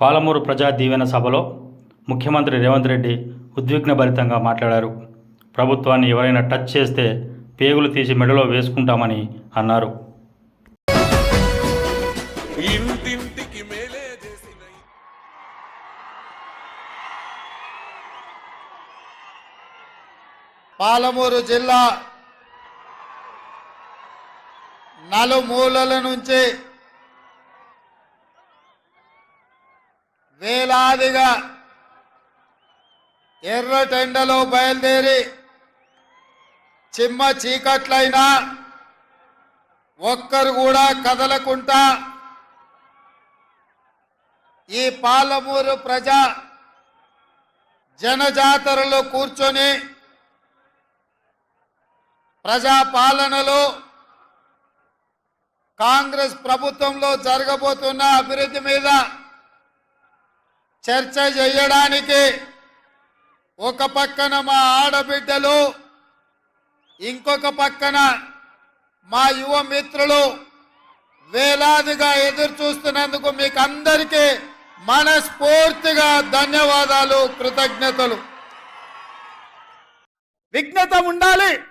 పాలమూరు ప్రజా దీవెన సభలో ముఖ్యమంత్రి రేవంత్ రెడ్డి ఉద్విగ్నభరితంగా మాట్లాడారు. ప్రభుత్వాన్ని ఎవరైనా టచ్ చేస్తే పేగులు తీసి మెడలో వేసుకుంటామని అన్నారు. పాలమూరు జిల్లా నలుమూలల నుంచి వేలాదిగా ఎర్రటెండలో బయలుదేరి చిమ్మ చీకట్లైనా ఒక్కరు కూడా కదలకుండా ఈ పాలమూరు ప్రజా జనజాతరలో కూర్చొని ప్రజా పాలనలో కాంగ్రెస్ ప్రభుత్వంలో జరగబోతున్న అభివృద్ధి మీద చర్చ చేయడానికి ఒక పక్కన మా ఆడబిడ్డలు ఇంకొక పక్కన మా యువ మిత్రులు వేలాదిగా ఎదురు చూస్తున్నందుకు మీకు అందరికీ మనస్ఫూర్తిగా ధన్యవాదాలు కృతజ్ఞతలు. విఘ్నత ఉండాలి.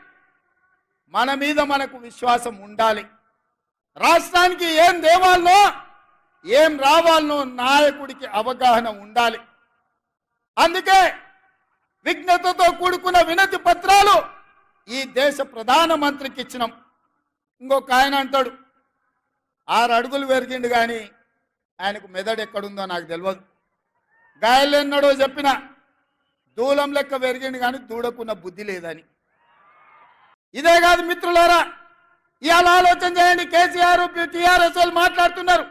మన మీద మనకు విశ్వాసం ఉండాలి. రాష్ట్రానికి ఏం దేవాలో ఏం రావాలనో నాయకుడికి అవగాహన ఉండాలి. అందుకే విఘ్నతతో కూడుకున్న వినతి పత్రాలు ఈ దేశ ప్రధానమంత్రికి ఇచ్చినాం. ఇంకొక ఆయన అంటాడు ఆరు అడుగులు పెరిగిండు కానీ ఆయనకు మెదడు ఎక్కడుందో నాకు తెలియదు గాయలున్నాడో చెప్పిన దూలం లెక్క పెరిగిండు కానీ దూడకున్న బుద్ధి లేదని. ఇదే కాదు మిత్రులారా ఇవాళ ఆలోచన చేయండి కేసీఆర్ టీఆర్ఎస్ వాళ్ళు మాట్లాడుతున్నారు.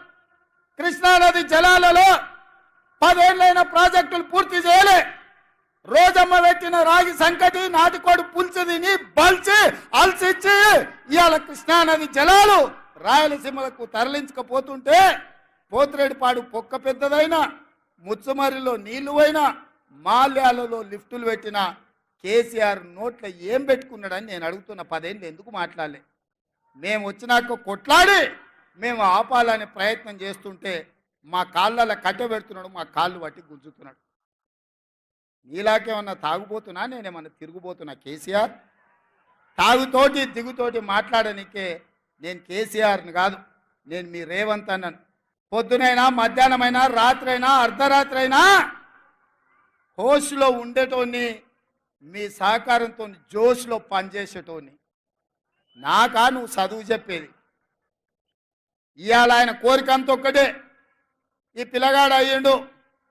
కృష్ణానది జలాలలో పదేళ్ళైన ప్రాజెక్టులు పూర్తి చేయలే. రోజమ్మ పెట్టిన రాగి సంకటి నాటికోడు పులుసు తిని బల్చి అల్సిచ్చి ఇవాళ కృష్ణానది జలాలు రాయలసీమలకు తరలించకపోతుంటే పోతిరెడ్డిపాడు పొక్క పెద్దదైనా ముచ్చుమరిలో నీళ్ళు పోయినా మాల్యాలలో లిఫ్టులు పెట్టిన కేసీఆర్ నోట్ల ఏం పెట్టుకున్నాడని నేను అడుగుతున్న పదేళ్ళు ఎందుకు మాట్లాడలే. మేము వచ్చినాక కొట్లాడి మేము ఆపాలనే ప్రయత్నం చేస్తుంటే మా కాళ్ళలో కట్టబెడుతున్నాడు మా కాళ్ళు పట్టి గుంజుతున్నాడు. నీలాకేమన్నా తాగుబోతున్నా నేనేమన్నా తిరుగుబోతున్నా? కేసీఆర్? తాగుతోటి దిగుతోటి మాట్లాడనికే నేను కేసీఆర్ని కాదు నేను మీ రేవంత్ అన్నాను. పొద్దునైనా మధ్యాహ్నమైనా రాత్రైనా అర్ధరాత్రి అయినా హోస్లో ఉండేటోని మీ సహకారంతో జోష్లో పనిచేసేటోని నాకా నువ్వు చదువు చెప్పేది. ఇవాళ ఆయన కోరిక అంత ఒక్కటే. ఈ పిల్లగాడు అయ్యిండు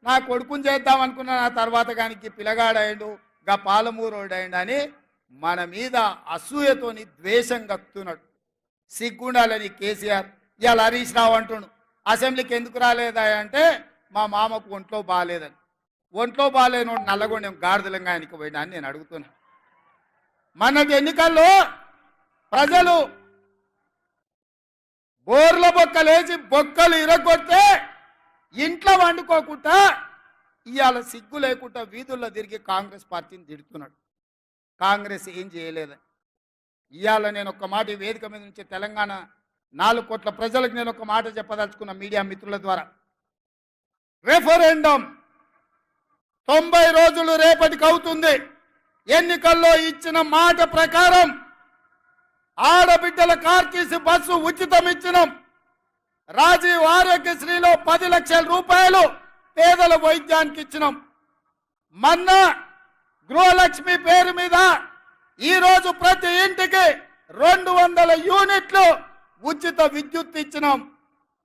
నా కొడుకుని చేద్దాం అనుకున్న నా తర్వాత కానీ పిల్లగాడు అయ్యిండు గా పాలమూరోడు అయ్యిండు అని మన మీద అసూయతోని ద్వేషం కక్కుతున్నాడు సిగ్గుండాలని కేసీఆర్ ఇవాళ హరీష్ రావు అంటుండు అసెంబ్లీకి ఎందుకు రాలేదా అంటే మా మామకు ఒంట్లో బాగాలేదని ఒంట్లో బాగాలేని నల్లగొండెం గాడిదలంగా ఆయనకి పోయినా అని నేను అడుగుతున్నా. మన ఎన్నికల్లో ప్రజలు బోర్ల బొక్కలేసి బొక్కలు ఇరగొడితే ఇంట్లో వండుకోకుండా ఇవాళ సిగ్గు లేకుండా వీధుల్లో తిరిగి కాంగ్రెస్ పార్టీని తిడుతున్నాడు. కాంగ్రెస్ ఏం చేయలేదని ఇవాళ నేను ఒక మాట వేదిక మీద నుంచి తెలంగాణ నాలుగు కోట్ల ప్రజలకు నేను ఒక మాట చెప్పదలుచుకున్న మీడియా మిత్రుల ద్వారా. రెఫరెండం తొంభై రోజులు రేపటికి అవుతుంది. ఎన్నికల్లో ఇచ్చిన మాట ప్రకారం ఆడబిడ్డల కార్తీసి బస్సు ఉచితం ఇచ్చినాం రాజీవ్ ఆరోగ్యశ్రీలో పది లక్షల రూపాయలు పేదల వైద్యానికి ఇచ్చినాం. మొన్న గృహలక్ష్మి పేరు మీద ఈరోజు ప్రతి ఇంటికి రెండు వందల యూనిట్లు ఉచిత విద్యుత్ ఇచ్చినాం.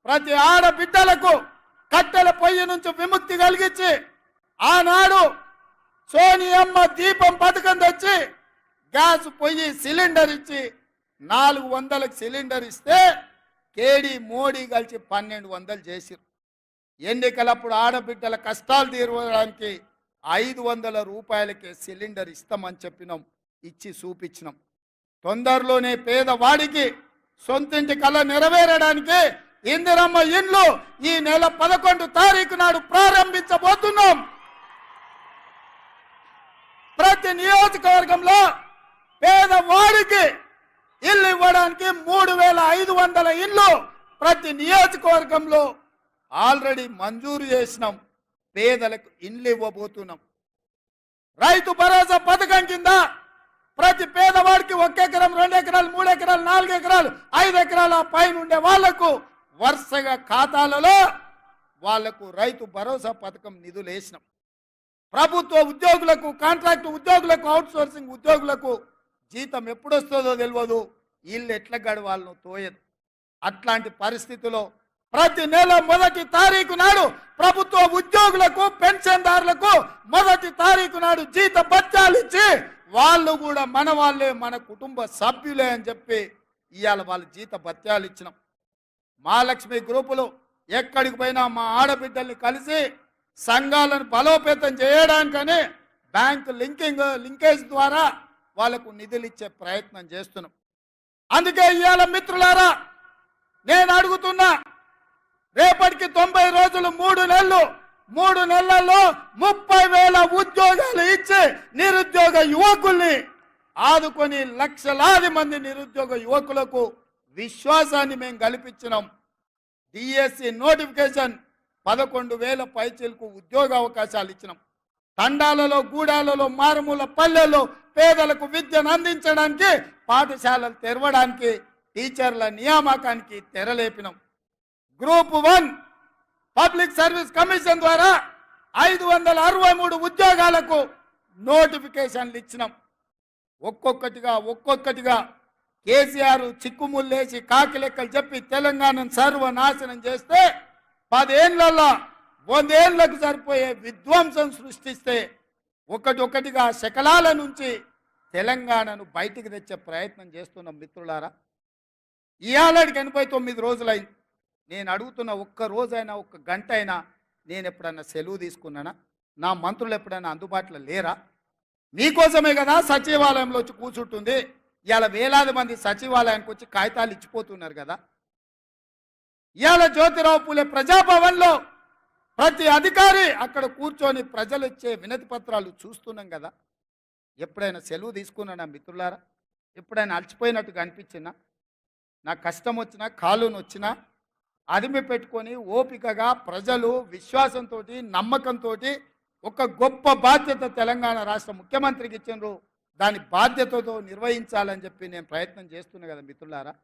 ప్రతి ఆడబిడ్డలకు కట్టెల పొయ్యి నుంచి విముక్తి కలిగించి ఆనాడు సోనియమ్మ దీపం పథకం తెచ్చి గ్యాస్ పొయ్యి సిలిండర్ ఇచ్చి నాలుగు వందలకు సిలిండర్ ఇస్తే కేడీ మోడీ కలిసి పన్నెండు వందలు చేసిరు ఎన్నికలప్పుడు ఆడబిడ్డల కష్టాలు తీరడానికి ఐదు వందల రూపాయలకే సిలిండర్ ఇస్తామని చెప్పినాం ఇచ్చి చూపించినాం. తొందరలోనే పేదవాడికి సొంతింటి కళ నెరవేరడానికి ఇందిరమ్మ ఇండ్లు ఈ నెల పదకొండు తారీఖు నాడు ప్రారంభించబోతున్నాం. ప్రతి నియోజకవర్గంలో పేదవాడికి ఇల్లు ఇవ్వడానికి మూడు వేల ఐదు వందల ఇల్లు ప్రతి నియోజకవర్గంలో ఆల్రెడీ మంజూరు చేసినాం. పేదలకు ఇండ్లు ఇవ్వబోతున్నాం. రైతు భరోసా పథకం కింద ప్రతి పేదవాడికి ఒక ఎకరం రెండు ఎకరాలు మూడు ఎకరాలు నాలుగు ఎకరాలు ఐదు ఎకరాల పైన ఉండే వాళ్ళకు వరుసగా ఖాతాలలో వాళ్ళకు రైతు భరోసా పథకం నిధులు వేసినాం. ప్రభుత్వ ఉద్యోగులకు కాంట్రాక్ట్ ఉద్యోగులకు అవుట్ సోర్సింగ్ ఉద్యోగులకు జీతం ఎప్పుడు వస్తుందో తెలియదు వీళ్ళు ఎట్లా గడవాళ్ళను తోయదు. అట్లాంటి పరిస్థితిలో ప్రతి నెల మొదటి తారీఖు నాడు ప్రభుత్వ ఉద్యోగులకు పెన్షన్దారులకు మొదటి తారీఖు నాడు జీత బత్యాలు ఇచ్చి వాళ్ళు కూడా మన వాళ్ళే మన కుటుంబ సభ్యులే అని చెప్పి ఇవాళ వాళ్ళ జీత బత్యాలు ఇచ్చినాం మహాలక్ష్మి గ్రూపులు ఎక్కడికి పోయినా మా ఆడబిడ్డల్ని కలిసి సంఘాలను బలోపేతం చేయడానికని బ్యాంకు లింకింగ్ లింకేజ్ ద్వారా వాళ్ళకు నిధులు ఇచ్చే ప్రయత్నం చేస్తున్నాం. అందుకే ఇవాళ మిత్రులారా నేను అడుగుతున్నా రేపటికి తొంభై రోజులు మూడు నెలలు మూడు నెలల్లో ముప్పై వేల ఉద్యోగాలు ఇచ్చి నిరుద్యోగ యువకుల్ని ఆదుకొని లక్షలాది మంది నిరుద్యోగ యువకులకు విశ్వాసాన్ని మేము కల్పించినాం. డిఎస్సి నోటిఫికేషన్ పదకొండు వేల పైచీలకు ఉద్యోగ అవకాశాలు ఇచ్చినాం. తండాలలో గూడాలలో మారుమూల పల్లెల్లో పేదలకు విద్యను అందించడానికి పాఠశాలలు తెరవడానికి టీచర్ల నియామకానికి తెరలేపినాం. Group one public service commission ద్వారా ఐదు వందల అరవై మూడు ఉద్యోగాలకు నోటిఫికేషన్లు ఇచ్చినాం. ఒక్కొక్కటిగా ఒక్కొక్కటిగా కేసీఆర్ చిక్కుముళ్ళేసి కాకి లెక్కలు చెప్పి తెలంగాణను సర్వనాశనం చేస్తే పదేళ్ళలో వందేళ్ళకు సరిపోయే విధ్వంసం సృష్టిస్తే ఒకటి ఒకటిగా శకలాల నుంచి తెలంగాణను బయటికి తెచ్చే ప్రయత్నం చేస్తున్న మిత్రులారా ఇవాళకి ఎనభై తొమ్మిది రోజులైంది. నేను అడుగుతున్న ఒక్క రోజైనా ఒక్క గంట అయినా నేను ఎప్పుడన్నా సెలవు తీసుకున్నానా? నా మంత్రులు ఎప్పుడైనా అందుబాటులో లేరా? మీకోసమే కదా సచివాలయంలో వచ్చి కూర్చుంటుంది. ఇవాళ వేలాది మంది సచివాలయానికి వచ్చి కాగితాలు ఇచ్చిపోతున్నారు కదా. ఇవాళ జ్యోతిరావు పూలే ప్రజాభవన్లో ప్రతి అధికారి అక్కడ కూర్చొని ప్రజలు ఇచ్చే వినతి పత్రాలు చూస్తున్నాం కదా. ఎప్పుడైనా సెలవు తీసుకున్నానా మిత్రులారా? ఎప్పుడైనా అలసిపోయినట్టుగా అనిపించినా? నాకు కష్టం వచ్చినా కాలును వచ్చినా అదిమి పెట్టుకొని ఓపికగా ప్రజలు విశ్వాసంతో నమ్మకంతో ఒక గొప్ప బాధ్యత తెలంగాణ రాష్ట్ర ముఖ్యమంత్రికి ఇచ్చిండ్రు. దాని బాధ్యతతో నిర్వహించాలని చెప్పి నేను ప్రయత్నం చేస్తున్నా కదా మిత్రులారా.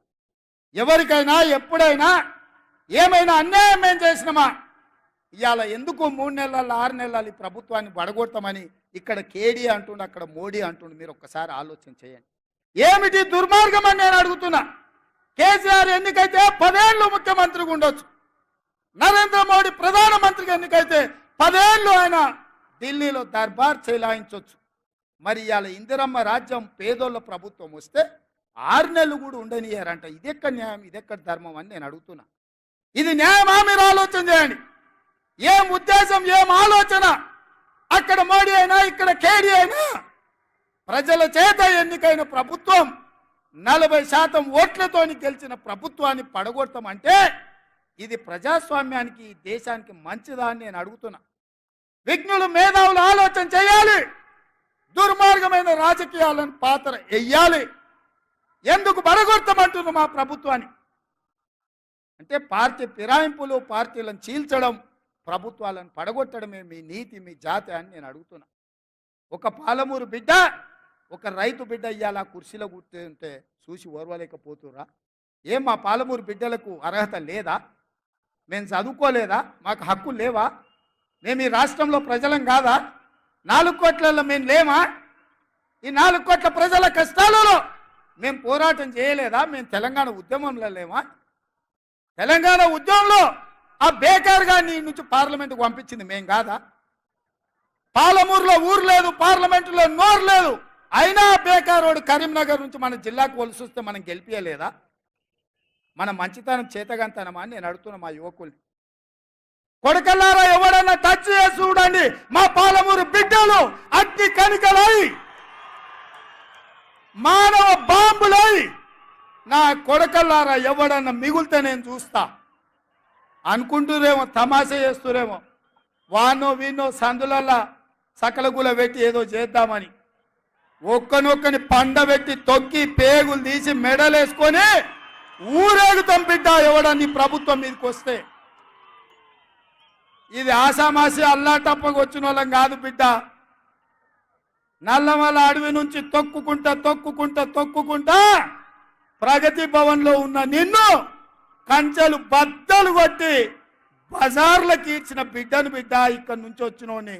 ఎవరికైనా ఎప్పుడైనా ఏమైనా అన్యాయం ఏం చేసినామా? ఇవాళ ఎందుకు మూడు నెలలు ఆరు నెలలు ఈ ప్రభుత్వాన్ని బడగొడతామని ఇక్కడ కేడీ అంటుండు అక్కడ మోడీ అంటుండు మీరు ఒక్కసారి ఆలోచన చేయండి. ఏమిటి దుర్మార్గం అని నేను అడుగుతున్నా? కేసీఆర్ ఎన్నికైతే పదేళ్ళు ముఖ్యమంత్రిగా ఉండొచ్చు. నరేంద్ర మోడీ ప్రధానమంత్రిగా ఎన్నికైతే పదేళ్ళు ఆయన ఢిల్లీలో దర్బార్ చేలాయించవచ్చు మరి ఇవాళ ఇందిరమ్మ రాజ్యం పేదోళ్ళ ప్రభుత్వం వస్తే ఆరు నెలలు కూడా ఉండనియారంట ఇదెక్కడ న్యాయం? ఇదెక్కడ ధర్మం అని నేను అడుగుతున్నా. ఇది న్యాయమా? మీరు ఆలోచన చేయండి. ఏం ఉద్దేశం ఏం ఆలోచన? అక్కడ మోడీ అయినా ఇక్కడ కేడీ అయినా ప్రజల చేత ఎన్నికైన ప్రభుత్వం నలభై శాతం ఓట్లతోని గెలిచిన ప్రభుత్వాన్ని పడగొడతామంటే ఇది ప్రజాస్వామ్యానికి ఈ దేశానికి మంచిదా అని నేను అడుగుతున్నా. విఘ్నులు మేధావులు ఆలోచన చేయాలి. దుర్మార్గమైన రాజకీయాలను పాత్ర వెయ్యాలి ఎందుకు పడగొడతామంటున్నారు మా ప్రభుత్వాన్ని? అంటే పార్టీ ఫిరాయింపులు పార్టీలను చీల్చడం ప్రభుత్వాలను పడగొట్టడమే మీ నీతి మీ జాతి అని నేను అడుగుతున్నా. ఒక పాలమూరు బిడ్డ ఒక రైతు బిడ్డ ఇవాళ కుర్చీలో కూర్చుంటే చూసి ఓర్వలేకపోతురా ఏం మా పాలమూరు బిడ్డలకు అర్హత లేదా? మేము చదువుకోలేదా? మాకు హక్కు లేవా? మేము ఈ రాష్ట్రంలో ప్రజలం కాదా? నాలుగు కోట్లలో మేము లేమా? ఈ నాలుగు కోట్ల ప్రజల కష్టాలలో మేము పోరాటం చేయలేదా? మేము తెలంగాణ ఉద్యమంలో లేమా? తెలంగాణ ఉద్యమంలో ఆ బేకార్ గారిని నుంచి పార్లమెంట్కి పంపించింది మేం కాదా? పాలమూరులో ఊరు లేదు పార్లమెంటులో నోరు లేదు. అయినా బేకారోడు కరీంనగర్ నుంచి మన జిల్లాకు వలసి వస్తే మనం గెలిపించలేదా మన మంచితనం చేతగంతనమా అని నేను అడుగుతున్నా మా యువకుల్ని. కొడకల్లారా ఎవడన్నా టచ్ చేసి చూడండి. మా పాలమూరు బిడ్డలు అగ్ని కనికలై మానవ బాంబులై. నా కొడకల్లారా ఎవడన్నా మిగులుతా నేను చూస్తా. అనుకుంటురేమో తమాషా చేస్తురేమో. వానో వీనో సందులల్లా సకలగుల పెట్టి ఏదో చేద్దామని. ఒక్కనొక్కని పండబెట్టి తొక్కి పేగులు తీసి మెడలేసుకొని ఊరేగుతాం బిడ్డ ఎవడని ప్రభుత్వం మీదకి వస్తే ఇది ఆసామాసి అల్లా తప్పకు వచ్చిన వాళ్ళం కాదు బిడ్డ. నల్లమల అడవి నుంచి తొక్కుకుంటా తొక్కుకుంటా తొక్కుకుంటా ప్రగతి భవన్లో ఉన్న నిన్ను కంచెలు బద్దలు కొట్టి బజార్లకు ఇచ్చిన బిడ్డను బిడ్డ ఇక్కడి నుంచి వచ్చినోని.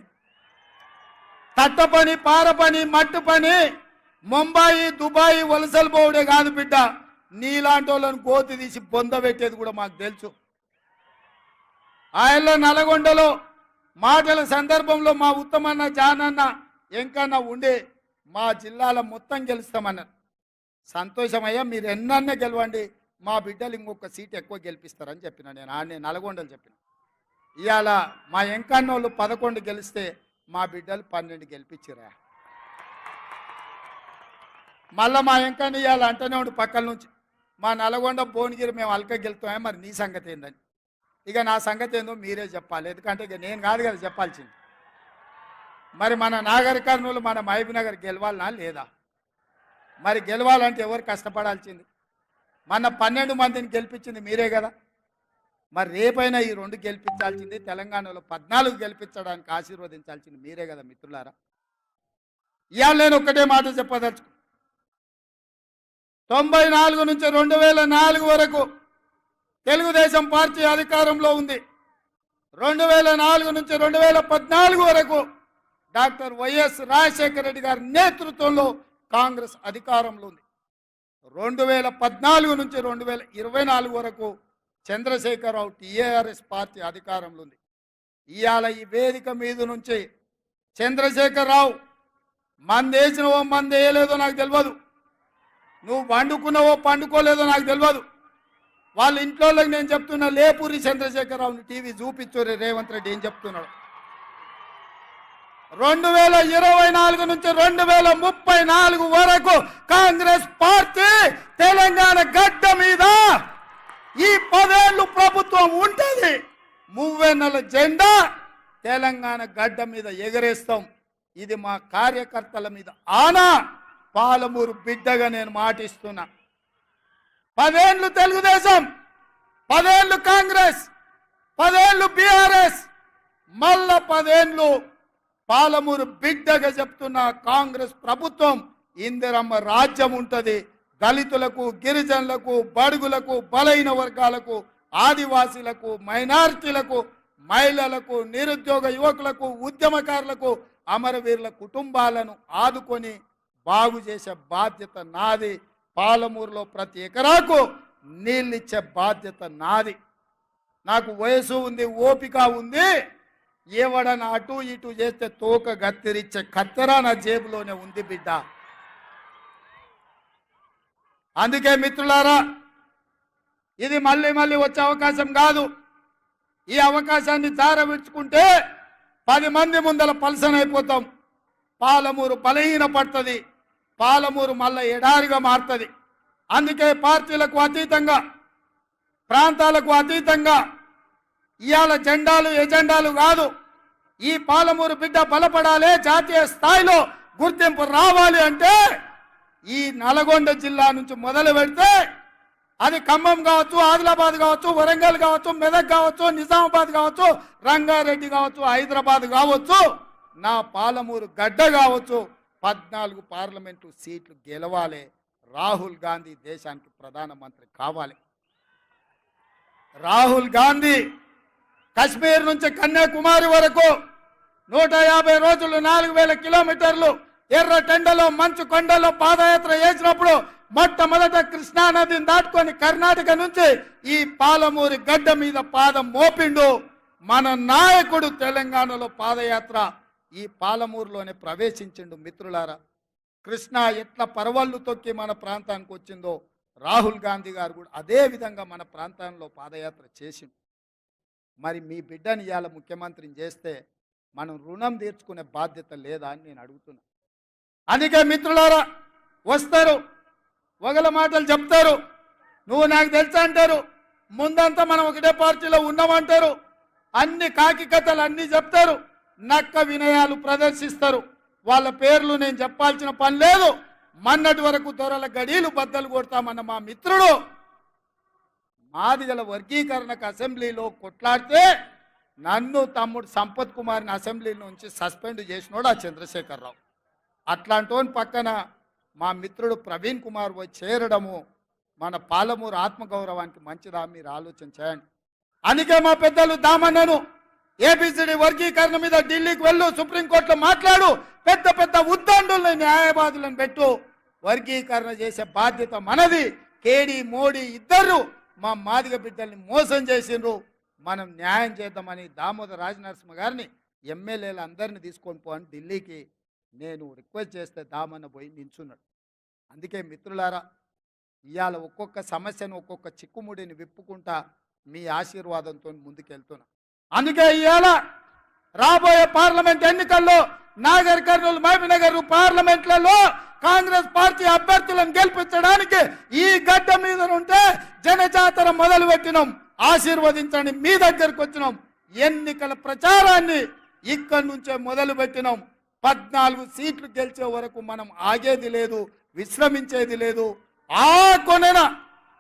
తట్ట పని పార పని మట్టు పని ముంబాయి దుబాయ్ వలసలు పోవడే కాదు బిడ్డ. నీలాంటి వాళ్ళని కోతి తీసి బొంద పెట్టేది కూడా మాకు తెలుసు. ఆయనలో నల్గొండలో మాటల సందర్భంలో మా ఉత్తమన్న జానన్న ఎంకన్నా ఉండి మా జిల్లాలో మొత్తం గెలుస్తామన్నారు. సంతోషమయ్యా మీరు ఎన్నన్నా గెలవండి. మా బిడ్డలు ఇంకొక సీట్ ఎక్కువ గెలిపిస్తారని చెప్పిన నేను. ఆడనే నల్గొండలు చెప్పిన. ఇవాళ మా ఎంకన్నోళ్ళు పదకొండు గెలిస్తే మా బిడ్డలు పన్నెండు గెలిపించిరా మళ్ళీ మా ఎంకన్న ఇవాళ అంటనే ఉండి పక్కల నుంచి మా నల్గొండ భువనగిరి మేము అల్క గెలుతామే? మరి నీ సంగతి ఏందని? ఇక నా సంగతి ఏందో మీరే చెప్పాలి. ఎందుకంటే ఇక నేను కాదు కదా చెప్పాల్సింది. మరి మన నాగరికర్ణులు మన మహబూబ్ నగర్ గెలవాలనా లేదా? మరి గెలవాలంటే ఎవరు కష్టపడాల్సింది? మన పన్నెండు మందిని గెలిపించింది మీరే కదా. మరి రేపైనా ఈ రెండు గెలిపించాల్సింది తెలంగాణలో పద్నాలుగు గెలిపించడానికి ఆశీర్వదించాల్సింది మీరే కదా మిత్రులారా. ఇవాళ నేను ఒక్కటే మాట చెప్పదలుచుకు తొంభై నాలుగు నుంచి రెండు వేల నాలుగు వరకు తెలుగుదేశం పార్టీ అధికారంలో ఉంది. రెండు వేల నాలుగు నుంచి రెండు వేల పద్నాలుగు వరకు డాక్టర్ వైఎస్ రాజశేఖర రెడ్డి గారి నేతృత్వంలో కాంగ్రెస్ అధికారంలో ఉంది. రెండు వేల పద్నాలుగు నుంచి రెండు వేల ఇరవై నాలుగు వరకు చంద్రశేఖరరావు టీఆర్ఎస్ పార్టీ అధికారంలో ఉంది. ఇవాళ ఈ వేదిక మీద నుంచి చంద్రశేఖరరావు మందేసినవో మందేయలేదో నాకు తెలియదు నువ్వు వండుకున్నావో పండుకోలేదో నాకు తెలియదు వాళ్ళ ఇంట్లో నేను చెప్తున్నా లేపూరి చంద్రశేఖరరావుని టీవీ చూపించు రేవంత్ రెడ్డి ఏం చెప్తున్నాడు? రెండు వేల ఇరవై నాలుగు నుంచి రెండు వేల ముప్పై నాలుగు వరకు కాంగ్రెస్ పార్టీ తెలంగాణ గడ్డ మీద ఈ పదేళ్ళు ప్రభుత్వం ఉంటుంది. మువ్వెన్నెల జెండా తెలంగాణ గడ్డ మీద ఎగరేస్తాం. ఇది మా కార్యకర్తల మీద ఆనా పాలమూరు బిడ్డగా నేను మాటిస్తున్నా. పదేళ్ళు తెలుగుదేశం పదేళ్ళు కాంగ్రెస్ పదేళ్ళు బీఆర్ఎస్ మళ్ళా పదేళ్ళు పాలమూరు బిడ్డగా చెప్తున్న కాంగ్రెస్ ప్రభుత్వం ఇందిరమ్మ రాజ్యం ఉంటుంది. దళితులకు గిరిజనులకు బడుగులకు బలైన వర్గాలకు ఆదివాసీలకు మైనార్టీలకు మహిళలకు నిరుద్యోగ యువకులకు ఉద్యమకారులకు అమరవీరుల కుటుంబాలను ఆదుకొని బాగు చేసే బాధ్యత నాది. పాలమూరులో ప్రతి ఎకరాకు నీళ్ళిచ్చే బాధ్యత నాది. నాకు వయసు ఉంది ఓపిక ఉంది. ఏవడన అటు ఇటు చేస్తే తోక గత్తిరిచ్చే కత్తెర నా జేబులోనే ఉంది బిడ్డ. అందుకే మిత్రులారా ఇది మళ్ళీ మళ్ళీ వచ్చే అవకాశం కాదు. ఈ అవకాశాన్ని జారవిడ్చుకుంటే పది మంది ముందల పలసన అయిపోతాం. పాలమూరు బలహీన పడుతుంది. పాలమూరు మళ్ళీ ఎడారిగా మారుతుంది. అందుకే పార్టీలకు అతీతంగా ప్రాంతాలకు అతీతంగా ఇవాళ జెండాలు ఎజెండాలు కాదు. ఈ పాలమూరు బిడ్డ బలపడాలి జాతీయ స్థాయిలో గుర్తింపు రావాలి అంటే ఈ నల్గొండ జిల్లా నుంచి మొదలు పెడితే అది ఖమ్మం కావచ్చు ఆదిలాబాద్ కావచ్చు వరంగల్ కావచ్చు మెదక్ కావచ్చు నిజామాబాద్ కావచ్చు రంగారెడ్డి కావచ్చు హైదరాబాద్ కావచ్చు నా పాలమూరు గడ్డ కావచ్చు. పద్నాలుగు పార్లమెంటు సీట్లు గెలవాలి. రాహుల్ గాంధీ దేశానికి ప్రధానమంత్రి కావాలి. రాహుల్ గాంధీ కశ్మీర్ నుంచి కన్యాకుమారి వరకు నూట యాభై రోజులు నాలుగు వేల కిలోమీటర్లు ఎర్ర టెండలో మంచు కొండలో పాదయాత్ర చేసినప్పుడు మొట్టమొదట కృష్ణా నదిని దాటుకొని కర్ణాటక నుంచి ఈ పాలమూరి గడ్డ మీద పాదం మోపిండు. మన నాయకుడు తెలంగాణలో పాదయాత్ర ఈ పాలమూరులోనే ప్రవేశించిండు మిత్రులారా. కృష్ణ ఎట్లా పరవళ్ళు తొక్కి మన ప్రాంతానికి వచ్చిందో రాహుల్ గాంధీ గారు కూడా అదే విధంగా మన ప్రాంతంలో పాదయాత్ర చేసిండు. మరి మీ బిడ్డని ఇవాళ ముఖ్యమంత్రిని చేస్తే మనం రుణం తీర్చుకునే బాధ్యత లేదా అని నేను అడుగుతున్నా. అందుకే మిత్రులారా వస్తారు. ఒకల మాటలు చెప్తారు. నువ్వు నాకు తెలుసా అంటారు. ముందంతా మనం ఒకటే పార్టీలో ఉన్నామంటారు అన్ని కాకి కథలు అన్ని చెప్తారు. నక్క వినయాలు ప్రదర్శిస్తారు. వాళ్ళ పేర్లు నేను చెప్పాల్సిన పని లేదు. మన్నటి వరకు దొరల గడీలు బద్దలు కొడతామన్న మా మిత్రుడు మాదిగల వర్గీకరణకు అసెంబ్లీలో కొట్లాడితే నన్ను తమ్ముడు సంపత్ కుమార్ని అసెంబ్లీ నుంచి సస్పెండ్ చేసినోడు ఆ చంద్రశేఖరరావు. అట్లాంటోని పక్కన మా మిత్రుడు ప్రవీణ్ కుమార్ పోయి చేరడము మన పాలమూరు ఆత్మగౌరవానికి మంచిదా మీరు ఆలోచన చేయండి. అందుకే మా పెద్దలు దామన్నను ఏబిసిడి వర్గీకరణ మీద ఢిల్లీకి వెళ్ళు సుప్రీంకోర్టులో మాట్లాడు పెద్ద పెద్ద ఉద్దండుల్ని న్యాయవాదులను పెట్టు. వర్గీకరణ చేసే బాధ్యత మనది. కేడీ మోడీ ఇద్దరు మా మాదిగ బిడ్డల్ని మోసం చేసిండ్రు. మనం న్యాయం చేద్దామని దామోదర రాజనరసింహ గారిని ఎమ్మెల్యేలు అందరిని తీసుకొని పోని ఢిల్లీకి నేను రిక్వెస్ట్ చేస్తే దామన్న పోయి నించున్నాడు. అందుకే మిత్రులారా ఇవాళ ఒక్కొక్క సమస్యను ఒక్కొక్క చిక్కుముడిని విప్పుకుంటా మీ ఆశీర్వాదంతో ముందుకెళ్తున్నా. అందుకే ఇవాళ రాబోయే పార్లమెంట్ ఎన్నికల్లో నాగర్ కర్నూలు మహబీనగర్ పార్లమెంట్లలో కాంగ్రెస్ పార్టీ అభ్యర్థులను గెలిపించడానికి ఈ గడ్డ మీద ఉంటే జనజాతర మొదలు పెట్టినాం ఆశీర్వదించండి మీ దగ్గరకు వచ్చినాం. ఎన్నికల ప్రచారాన్ని ఇక్కడి నుంచే మొదలు పెట్టినాం పద్నాలుగు సీట్లు గెలిచే వరకు మనం ఆగేది లేదు విశ్రమించేది లేదు. ఆ కొనన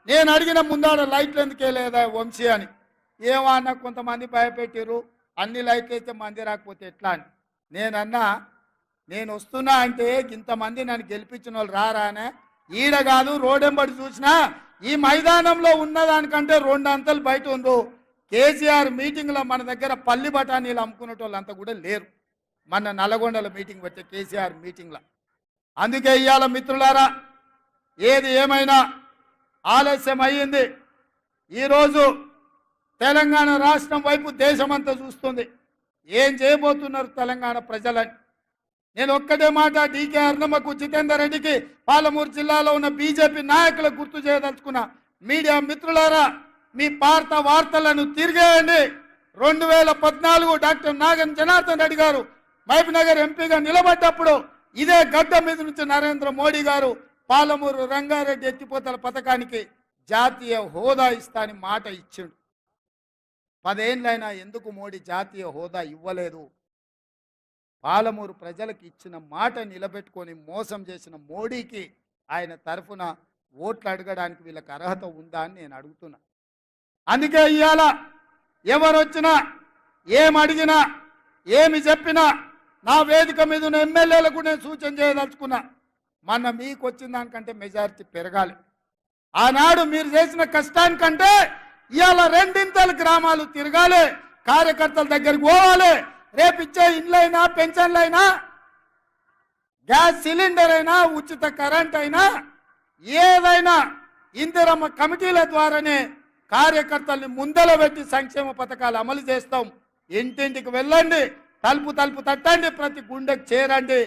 నేను అడిగిన ముందాడ లైట్లు ఎందుకే లేదా వంశీ అని. ఏమన్నా కొంతమంది భయపెట్టిర్రు అన్ని లైట్లు అయితే మంది రాకపోతే ఎట్లా అని. నేనన్నా నేను వస్తున్నా అంటే ఇంతమంది నన్ను గెలిపించిన వాళ్ళు రారానే ఈడ కాదు రోడెంబడి చూసినా ఈ మైదానంలో ఉన్నదానికంటే రెండు అంతలు బయట ఉండు కేసీఆర్ మీటింగ్లో మన దగ్గర పల్లి బఠానీలు అమ్ముకునే వాళ్ళు అంతా కూడా లేరు. మన నల్గొండలో మీటింగ్ పెట్టే కేసీఆర్ మీటింగ్లో. అందుకే ఇవాళ మిత్రులారా ఏది ఏమైనా ఆలస్యం అయ్యింది. ఈరోజు తెలంగాణ రాష్ట్రం వైపు దేశమంతా చూస్తుంది. ఏం చేయబోతున్నారు తెలంగాణ ప్రజలని? నేను ఒక్కటే మాట డీకే అర్ణమ్మకు జితేందర్ రెడ్డికి పాలమూరు జిల్లాలో ఉన్న బీజేపీ నాయకులకు గుర్తు చేయదలుచుకున్న మీడియా మిత్రులారా మీ పార్త వార్తలను తిరిగేయండి. రెండు వేల పద్నాలుగు డాక్టర్ నాగన్ జనార్దన్ రెడ్డి గారు మహబూబ్నగర్ ఎంపీగా నిలబడ్డప్పుడు ఇదే గడ్డ మీద నుంచి నరేంద్ర మోడీ గారు పాలమూరు రంగారెడ్డి ఎత్తిపోతల పథకానికి జాతీయ హోదా ఇస్తా అని మాట ఇచ్చిండు. పదేళ్ళైనా ఎందుకు మోడీ జాతీయ హోదా ఇవ్వలేదు? పాలమూరు ప్రజలకు ఇచ్చిన మాట నిలబెట్టుకొని మోసం చేసిన మోడీకి ఆయన తరఫున ఓట్లు అడగడానికి వీళ్ళకి అర్హత ఉందా అని నేను అడుగుతున్నా. అందుకే ఇవాళ ఎవరు వచ్చినా ఏం అడిగినా ఏమి చెప్పినా నా వేదిక మీద ఉన్న ఎమ్మెల్యేలకు నేను సూచన చేయదలుచుకున్నా మన మీకు వచ్చిన దానికంటే మెజారిటీ పెరగాలి. ఆనాడు మీరు చేసిన కష్టానికంటే ఇవాళ రెండింతలు గ్రామాలు తిరగాలి కార్యకర్తల దగ్గరికి పోవాలి రేపు ఇచ్చే ఇండ్లైనా పెన్షన్లైనా గ్యాస్ సిలిండర్ అయినా ఉచిత కరెంట్ అయినా ఏదైనా ఇందిరమ్మ కమిటీల ద్వారానే కార్యకర్తల్ని ముందల పెట్టి సంక్షేమ పథకాలు అమలు చేస్తాం. ఇంటింటికి వెళ్ళండి తలుపు తలుపు తట్టండి ప్రతి గుండెకు చేరండి.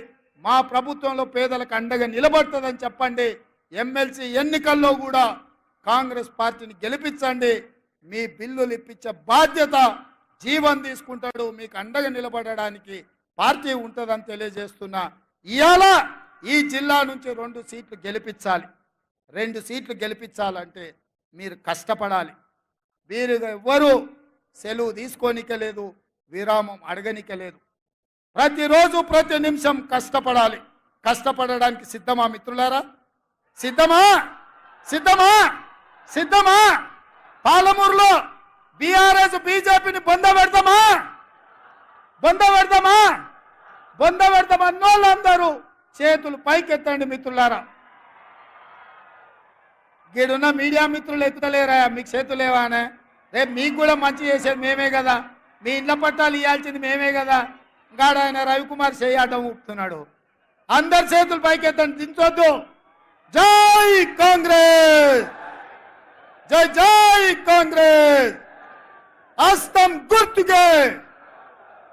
మా ప్రభుత్వంలో పేదలకు అండగా నిలబడుతుందని చెప్పండి. ఎమ్మెల్సీ ఎన్నికల్లో కూడా కాంగ్రెస్ పార్టీని గెలిపించండి. మీ బిల్లులు ఇప్పించే బాధ్యత జీవం తీసుకుంటాడు మీకు అండగా నిలబడడానికి పార్టీ ఉంటుందని తెలియజేస్తున్నా ఇవాళ ఈ జిల్లా నుంచి రెండు సీట్లు గెలిపించాలి. రెండు సీట్లు గెలిపించాలంటే మీరు కష్టపడాలి. మీరు ఎవ్వరూ సెలవు తీసుకోనికలేదు విరామం అడగనికలేదు ప్రతిరోజు ప్రతి నిమిషం కష్టపడాలి. కష్టపడడానికి సిద్ధమా మిత్రులారా? సిద్ధమా? సిద్ధమా? సిద్ధమా? పాలమూరులో బీఆర్ఎస్ బీజేపీని బొంద పెడతామా? బొంద పెడతామా? బొంద పెడతాం చేతులు పైకెత్తండి మిత్రులారా. గీడున్న మీడియా మిత్రులు ఎత్తలేరా మీకు చేతులు లేవానే రేపు మీకు కూడా మంచి చేసేది మేమే కదా. మీ ఇండ్ల పట్టాలు ఇవ్వాల్సింది మేమే కదా. గాడ ఆయన రవికుమార్ చేయటం ఊపుతున్నాడు. అందరు చేతులు పైకెత్తండి దించొద్దు. జై కాంగ్రెస్! జై జై కాంగ్రెస్! अस्तम गुप्त गए।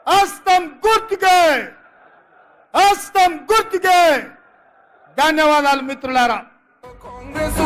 अस्तम गुप्त गए। अस्तम गुप्त गए। धन्यवाद ధన్యవాదాలు कांग्रेस